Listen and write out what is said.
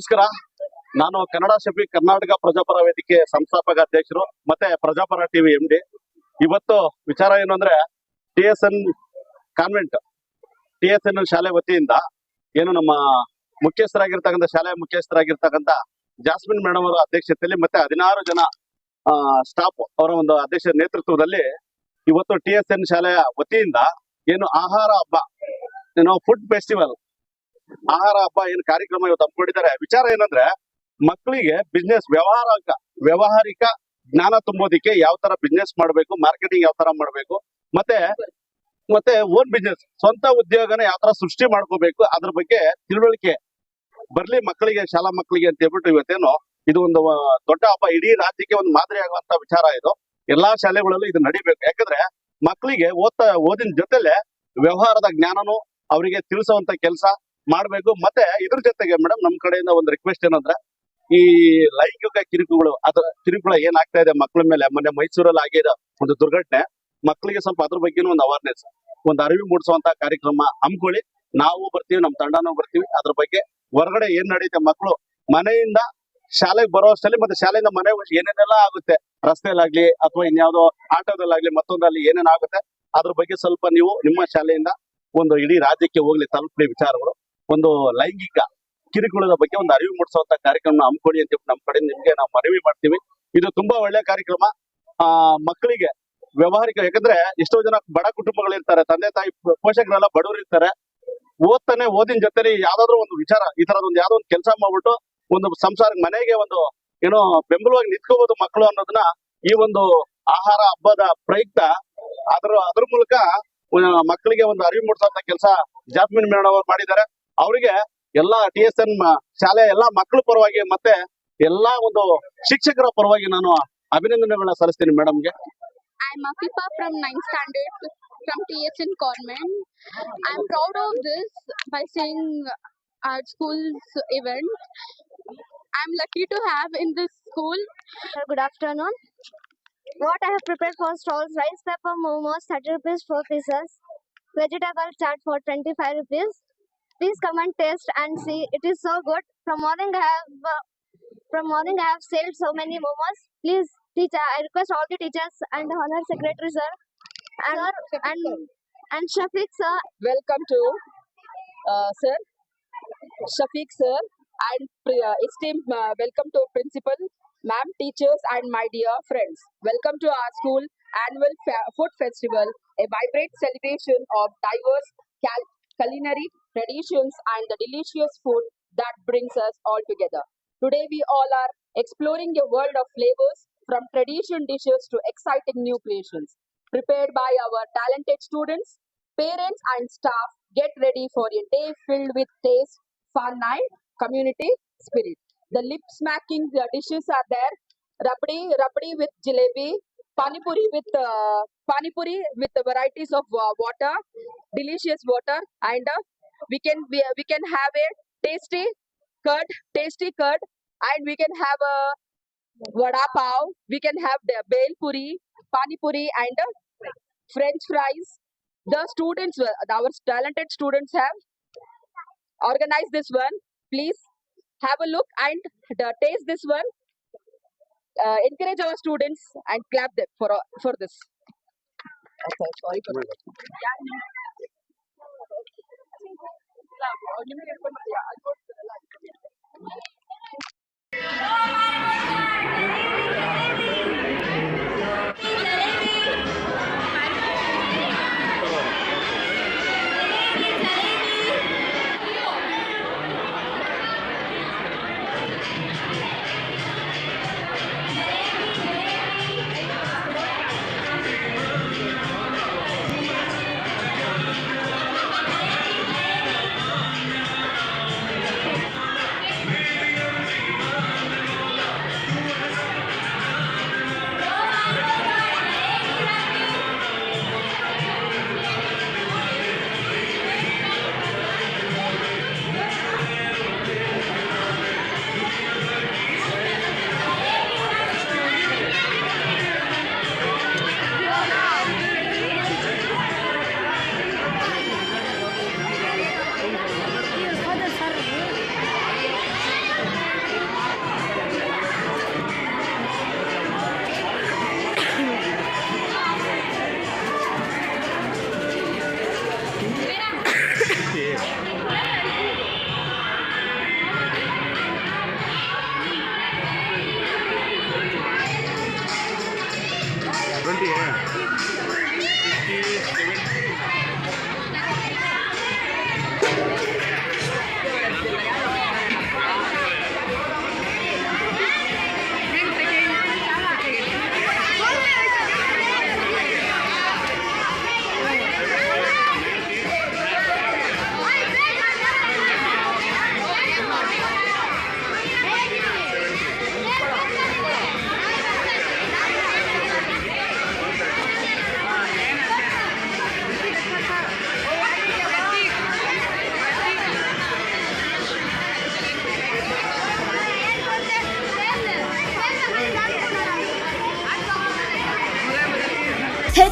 ನಮಸ್ಕಾರ. ನಾನು ಕನ್ನಡ ಶಫಿ ಕರ್ನಾಟಕ ಪ್ರಜಾಪರ ವೇದಿಕೆ ಸಂಸ್ಥಾಪಕ ಅಧ್ಯಕ್ಷರು, ಮತ್ತೆ ಪ್ರಜಾಪರ ಟಿವಿ ಎಂ ಡಿ ಇವತ್ತು ವಿಚಾರ ಏನು ಅಂದ್ರೆ T S N convent, T S N ಶಾಲೆ ವತಿಯಿಂದ ಏನು ನಮ್ಮ ಮುಖ್ಯಸ್ಥರಾಗಿರ್ತಕ್ಕಂಥ, ಶಾಲೆಯ ಮುಖ್ಯಸ್ಥರಾಗಿರ್ತಕ್ಕಂಥ ಜಾಸ್ಮಿನ್ ಮೇಡಮ್ ಅವರ ಅಧ್ಯಕ್ಷತೆಯಲ್ಲಿ ಮತ್ತೆ ಹದಿನಾರು ಜನ ಸ್ಟಾಫ್ ಅವರ ಒಂದು ಅಧ್ಯಕ್ಷ ನೇತೃತ್ವದಲ್ಲಿ ಇವತ್ತು ಟಿ ಎಸ್ ಎನ್ ಶಾಲೆಯ ವತಿಯಿಂದ ಏನು ಆಹಾರ ಹಬ್ಬ, ಏನೋ ಫುಡ್ ಫೆಸ್ಟಿವಲ್ ಆಹಾರ ಹಬ್ಬ ಏನು ಕಾರ್ಯಕ್ರಮ ಇವತ್ತು ಹಮ್ಮಿಕೊಂಡಿದ್ದಾರೆ. ವಿಚಾರ ಏನಂದ್ರೆ, ಮಕ್ಕಳಿಗೆ ಬಿಸ್ನೆಸ್ ವ್ಯವಹಾರ ವ್ಯವಹಾರಿಕ ಜ್ಞಾನ ತುಂಬೋದಿಕ್ಕೆ ಯಾವ ತರ ಬಿಸ್ನೆಸ್ ಮಾಡಬೇಕು ಮಾರ್ಕೆಟಿಂಗ್ ಯಾವ ತರ ಮಾಡಬೇಕು, ಮತ್ತೆ ಮತ್ತೆ ಓನ್ ಬಿಸ್ನೆಸ್ ಸ್ವಂತ ಉದ್ಯೋಗನ ಯಾವ ತರ ಸೃಷ್ಟಿ ಮಾಡ್ಕೋಬೇಕು, ಅದ್ರ ಬಗ್ಗೆ ತಿಳುವಳಿಕೆ ಬರ್ಲಿ ಮಕ್ಕಳಿಗೆ, ಶಾಲಾ ಮಕ್ಕಳಿಗೆ ಅಂತ ಹೇಳ್ಬಿಟ್ಟು ಇವತ್ತೇನು ಇದು ಒಂದು ದೊಡ್ಡ ಹಬ್ಬ, ಇಡೀ ರಾಜ್ಯಕ್ಕೆ ಒಂದು ಮಾದರಿ ಆಗುವಂತ ವಿಚಾರ ಇದು. ಎಲ್ಲಾ ಶಾಲೆಗಳಲ್ಲೂ ಇದು ನಡಿಬೇಕು. ಯಾಕಂದ್ರೆ, ಮಕ್ಕಳಿಗೆ ಓದ್ತಾ, ಓದಿನ ಜೊತೆಲೆ ವ್ಯವಹಾರದ ಜ್ಞಾನನು ಅವರಿಗೆ ತಿಳಿಸುವಂತ ಕೆಲಸ ಮಾಡ್ಬೇಕು. ಮತ್ತೆ ಇದ್ರ ಜೊತೆಗೆ ಮೇಡಮ್ ನಮ್ ಕಡೆಯಿಂದ ಒಂದು ರಿಕ್ವೆಸ್ಟ್ ಏನಂದ್ರೆ, ಈ ಲೈಂಗಿಕ ಕಿರುಕುಗಳು ಅದ್ರ ಕಿರುಕುಳ ಆಗ್ತಾ ಇದೆ ಮಕ್ಕಳ ಮೇಲೆ? ಮೊನ್ನೆ ಮೈಸೂರಲ್ಲಿ ಆಗಿರೋ ಒಂದು ದುರ್ಘಟನೆ ಮಕ್ಕಳಿಗೆ ಸ್ವಲ್ಪ ಅದ್ರ ಬಗ್ಗೆ ಒಂದು ಅವೇರ್ನೆಸ್ ಒಂದು ಅರಿವು ಮೂಡಿಸುವಂತ ಕಾರ್ಯಕ್ರಮ ಹಮ್ಮಿಕೊಳ್ಳಿ. ನಾವು ಬರ್ತೀವಿ ನಮ್ಮ ತಂಡನೂ ಬರ್ತೀವಿ. ಅದ್ರ ಬಗ್ಗೆ ಹೊರಗಡೆ ಏನ್ ನಡೆಯುತ್ತೆ ಮಕ್ಕಳು ಮನೆಯಿಂದ ಶಾಲೆಗೆ ಬರೋ ಅಷ್ಟರಲ್ಲಿ ಮತ್ತೆ ಶಾಲೆಯಿಂದ ಮನೆ ಏನೇನೆಲ್ಲ ಆಗುತ್ತೆ? ರಸ್ತೆಯಲ್ಲಾಗ್ಲಿ ಅಥವಾ ಇನ್ಯಾವುದೋ ಆಟೋದಲ್ಲಾಗ್ಲಿ ಮತ್ತೊಂದಲ್ಲಿ ಏನೇನಾಗುತ್ತೆ? ಅದ್ರ ಬಗ್ಗೆ ಸ್ವಲ್ಪ ನೀವು ನಿಮ್ಮ ಶಾಲೆಯಿಂದ ಒಂದು ಇಡೀ ರಾಜ್ಯಕ್ಕೆ ಹೋಗ್ಲಿ, ತಲುಪಲಿ ವಿಚಾರಗಳು. ಒಂದು ಲೈಂಗಿಕ ಕಿರುಕುಳದ ಬಗ್ಗೆ ಒಂದು ಅರಿವು ಮೂಡಿಸುವಂತ ಕಾರ್ಯಕ್ರಮ ಹಮ್ಮಿಕೊಡಿ ಅಂತ ನಮ್ಮ ಕಡೆ ನಿಮ್ಗೆ ನಾವು ಮನವಿ ಮಾಡ್ತೀವಿ. ಇದು ತುಂಬಾ ಒಳ್ಳೆ ಕಾರ್ಯಕ್ರಮ. ಆ, ಮಕ್ಕಳಿಗೆ ವ್ಯವಹಾರಿಕ, ಯಾಕಂದ್ರೆ ಎಷ್ಟೋ ಜನ ಬಡ ಕುಟುಂಬಗಳು ಇರ್ತಾರೆ, ತಂದೆ ತಾಯಿ ಪೋಷಕರೆಲ್ಲ ಬಡವರು ಇರ್ತಾರೆ. ಓದ್ತಾನೆ, ಓದಿನ ಜೊತೆಲಿ ಯಾವ್ದಾದ್ರು ಒಂದು ವಿಚಾರ, ಈ ತರದ ಒಂದು ಯಾವ್ದೋ ಒಂದು ಕೆಲಸ ಮಾಡ್ಬಿಟ್ಟು ಒಂದು ಸಂಸಾರ, ಮನೆಗೆ ಒಂದು ಏನೋ ಬೆಂಬಲವಾಗಿ ನಿಂತ್ಕೋಬಹುದು ಮಕ್ಕಳು ಅನ್ನೋದನ್ನ ಈ ಒಂದು ಆಹಾರ ಹಬ್ಬದ ಪ್ರಯುಕ್ತ ಅದ್ರ ಅದ್ರ ಮೂಲಕ ಮಕ್ಕಳಿಗೆ ಒಂದು ಅರಿವು ಮೂಡಿಸುವಂತ ಕೆಲಸ ಜಾಸ್ಮಿನ್ ಮೇಡಮ್ ಅವರು ಮಾಡಿದ್ದಾರೆ. ಅವರಿಗೆ ಎಲ್ಲಾ ಟಿ ಎಸ್ ಎನ್ ಶಾಲೆ ಎಲ್ಲಾ ಮಕ್ಕಳ ಪರವಾಗಿ ಮತ್ತೆ ಎಲ್ಲಾ ಒಂದು ಶಿಕ್ಷಕರ ಪರವಾಗಿ ನಾನು ಅಭಿನಂದನೆಗಳನ್ನ ಸಲ್ಲಿಸ್ತೀನಿ ಮೇಡಮ್ಗೆ from 9th in from I am proud of this by saying our school's event. I'm lucky to have in this school. Sir, good afternoon. What I have prepared for stalls rice pepper momos 30 rupees 4 pieces, vegetable chaat for 25 rupees. Please come and taste and see. It is so good. From morning I have uh, from morning I have sold so many momos. Please teacher, I request all the teachers and the honor secretary sir and and and Shafiq sir welcome to uh, sir Shafiq sir and uh, esteemed uh, welcome to principal ma'am teachers and my dear friends welcome to our school annual food festival a vibrant celebration of diverse cal- culinary traditions and the delicious food that brings us all together today we all are exploring a world of flavors from tradition dishes to exciting new creations prepared by our talented students Parents and staff, get ready for a day filled with taste, fun, and community spirit. The lip smacking dishes are there. Rabdi, rabdi with jalebi, pani puri with uh, pani puri with the varieties of uh, water, delicious water, and uh, we can we, we can have a tasty curd, tasty curd, and we can have a vada pav. We can have the bel puri, pani puri, and French fries. The students our talented students have organized this one. Please have a look and taste this one. Uh, encourage our students and clap them for for this. Okay, sorry for Claro, yo me quedé con María. Yo